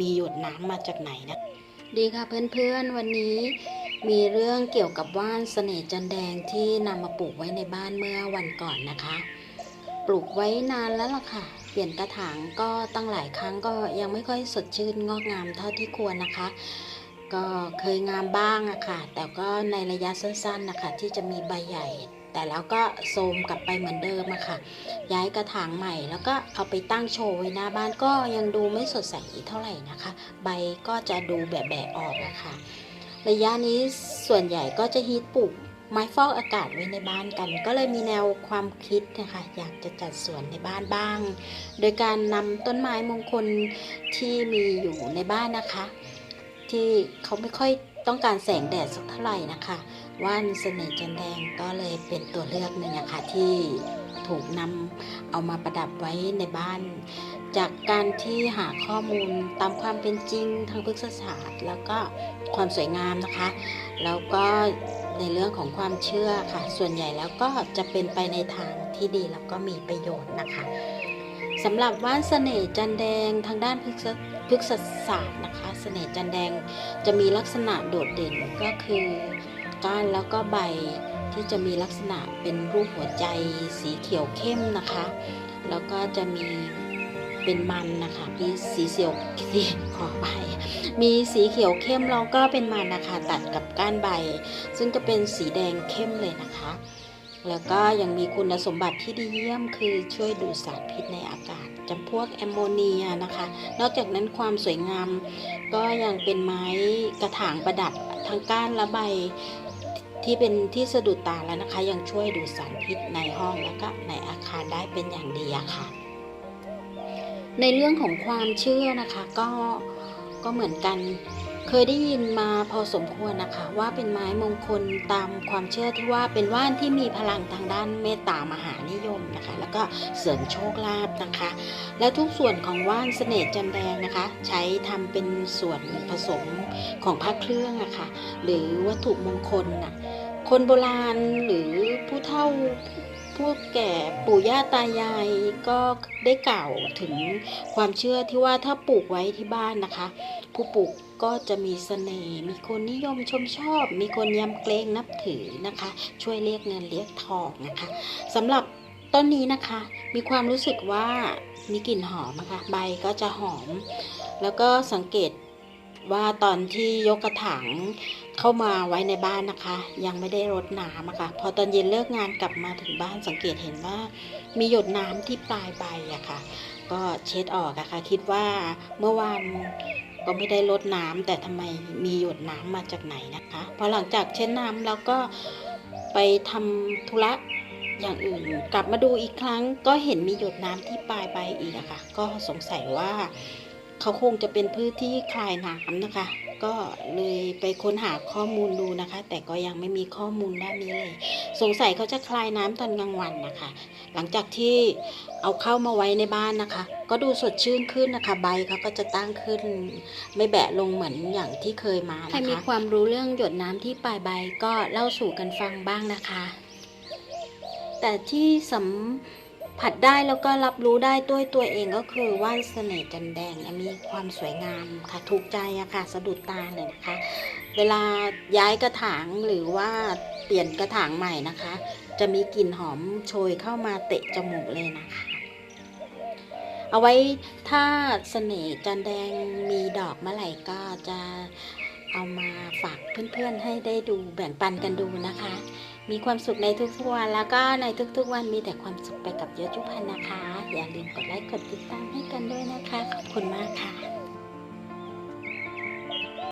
มีหยดน้ำมาจากไหนนะ ดีค่ะเพื่อนๆวันนี้มีเรื่องเกี่ยวกับว่านเสน่ห์จันแดงที่นำมาปลูกไว้ในบ้านเมื่อวันก่อนนะคะ ปลูกไว้นานแล้วล่ะค่ะ เปลี่ยนกระถางก็ตั้งหลายครั้งก็ยังไม่ค่อยสดชื่นงอกงามเท่าที่ควรนะคะ ก็เคยงามบ้างอะค่ะ แต่ก็ในระยะสั้นๆนะคะ ที่จะมีใบใหญ่ แต่แล้วก็โทมกลับไปเหมือนเดิมอะค่ะ ย้ายกระถางใหม่แล้วก็เอาไปตั้งโชว์ไว้หน้าบ้านก็ยังดูไม่สดใสเท่าไหร่นะคะ ใบก็จะดูแบะๆออกนะคะระยะนี้ส่วนใหญ่ก็จะฮิตปลูกไม้ฟอกอากาศไว้ในบ้านกัน ก็เลยมีแนวความคิดนะคะ อยากจะจัดสวนในบ้านบ้าง โดยการนำต้นไม้มงคลที่มีอยู่ในบ้านนะคะ ที่เขาไม่ค่อยต้องการแสงแดดสักเท่าไหร่นะคะ ว่านเสน่ห์จันแดงก็เลยเป็นตัวเลือกหนึ่งอะค่ะที่ถูกนำเอามาประดับไว้ในบ้าน จากการที่หาข้อมูลตามความเป็นจริงทางพฤกษศาสตร์ แล้วก็ความสวยงามนะคะ แล้วก็ในเรื่องของความเชื่อค่ะ ส่วนใหญ่แล้วก็จะเป็นไปในทางที่ดีแล้วก็มีประโยชน์นะคะสำหรับว่านเสน่ห์จันแดงทางด้านพฤกษพฤกษศาสตร์นะคะ เสน่ห์จันแดงจะมีลักษณะโดดเด่นก็คือ ก้านแล้วก็ใบที่จะมีลักษณะเป็นรูปหัวใจสีเขียวเข้มนะคะ แล้วก็จะมีเป็นมันนะคะมีสีเขียวสีขอไปมีสีเขียวเข้มแล้วก็เป็นมันนะคะ ตัดกับก้านใบ ซึ่งจะเป็นสีแดงเข้มเลยนะคะ แล้วก็ยังมีคุณสมบัติที่ดีเยี่ยมคือช่วยดูดสารพิษในอากาศจำพวกแอมโมเนียนะคะ นอกจากนั้นความสวยงาม ก็ยังเป็นไม้กระถางประดับทั้งก้านและใบ ที่เป็นที่สะดุดตาแล้วนะคะ ยังช่วยดูดสารพิษในห้องแล้วก็ในอาคารได้เป็นอย่างดีอะค่ะ ในเรื่องของความเชื่อนะคะ ก็ก็เหมือนกัน เคยได้ยินมาพอสมควรนะคะ ว่าเป็นไม้มงคลตามความเชื่อที่ว่าเป็นว่านที่มีพลังทางด้านเมตตามหานิยมนะคะ แล้วก็เสริมโชคลาภนะคะ และทุกส่วนของว่านเสน่ห์จันแดงนะคะ ใช้ทำเป็นส่วนผสมของพระเครื่องอะคะ่ะหรือวัตถุมงคลน่ะคนโบราณหรือผู้เฒ่าผู้แก่ปู่ย่าตายายก็ได้กล่าวถึงความเชื่อที่ว่าถ้าปลูกไว้ที่บ้านนะคะ ผู้ปลูก ก็จะมีเสน่ห์มีคนนิยมชมชอบ มีคนยำเกรงนับถือนะคะ ช่วยเรียกเงินเรียกทองนะคะสำหรับต้นนี้นะคะ มีความรู้สึกว่ามีกลิ่นหอมนะคะ ใบก็จะหอม แล้วก็สังเกตว่าตอนที่ยกกระถางเข้ามาไว้ในบ้านนะคะ ยังไม่ได้รดน้ำอะค่ะพอตอนเย็นเลิกงานกลับมาถึงบ้านสังเกตเห็นว่ามีหยดน้ำที่ปลายใบอะค่ะ ก็เช็ดออกอะค่ะ คิดว่าเมื่อวาน ก็ไม่ได้รดน้ำแต่ทำไมมีหยดน้ำมาจากไหนนะคะพอหลังจากเช็ดน้ำแล้วก็ไปทำธุระอย่างอื่น กลับมาดูอีกครั้ง ก็เห็นมีหยดน้ำที่ปลายใบอีกอะค่ะ ก็สงสัยว่าเขาคงจะเป็นพืชที่คลายน้ำนะคะ ก็เลยไปค้นหาข้อมูลดูนะคะ แต่ก็ยังไม่มีข้อมูลด้านนี้เลย สงสัยเขาจะคลายน้ำตอนกลางวันนะคะ หลังจากที่เอาเข้ามาไว้ในบ้านนะคะ ก็ดูสดชื่นขึ้นนะคะ ใบเขาก็จะตั้งขึ้น ไม่แบะลงเหมือนอย่างที่เคยมานะคะใครมีความรู้เรื่องหยดน้ำที่ปลายใบก็เล่าสู่กันฟังบ้างนะคะ แต่ที่สัมผัสได้แล้วก็รับรู้ได้ด้วยตัวเองก็คือว่านเสน่ห์จันแดงเนี่ยมีความสวยงามค่ะถูกใจอะค่ะสะดุดตาเลยนะคะ เวลาย้ายกระถางหรือว่าเปลี่ยนกระถางใหม่นะคะ จะมีกลิ่นหอมโชยเข้ามาเตะจมูกเลยนะคะ เอาไว้ถ้าเสน่ห์จันแดงมีดอกเมื่อไหร่ก็จะเอามาฝากเพื่อนๆให้ได้ดูแบ่งปันกันดูนะคะ มีความสุขในทุกๆวันแล้วก็ในทุกๆวันมีแต่ความสุขไปกับเยอะจุพันนะคะ อย่าลืมกดไลค์กดติดตามให้กันด้วยนะคะ ขอบคุณมากค่ะ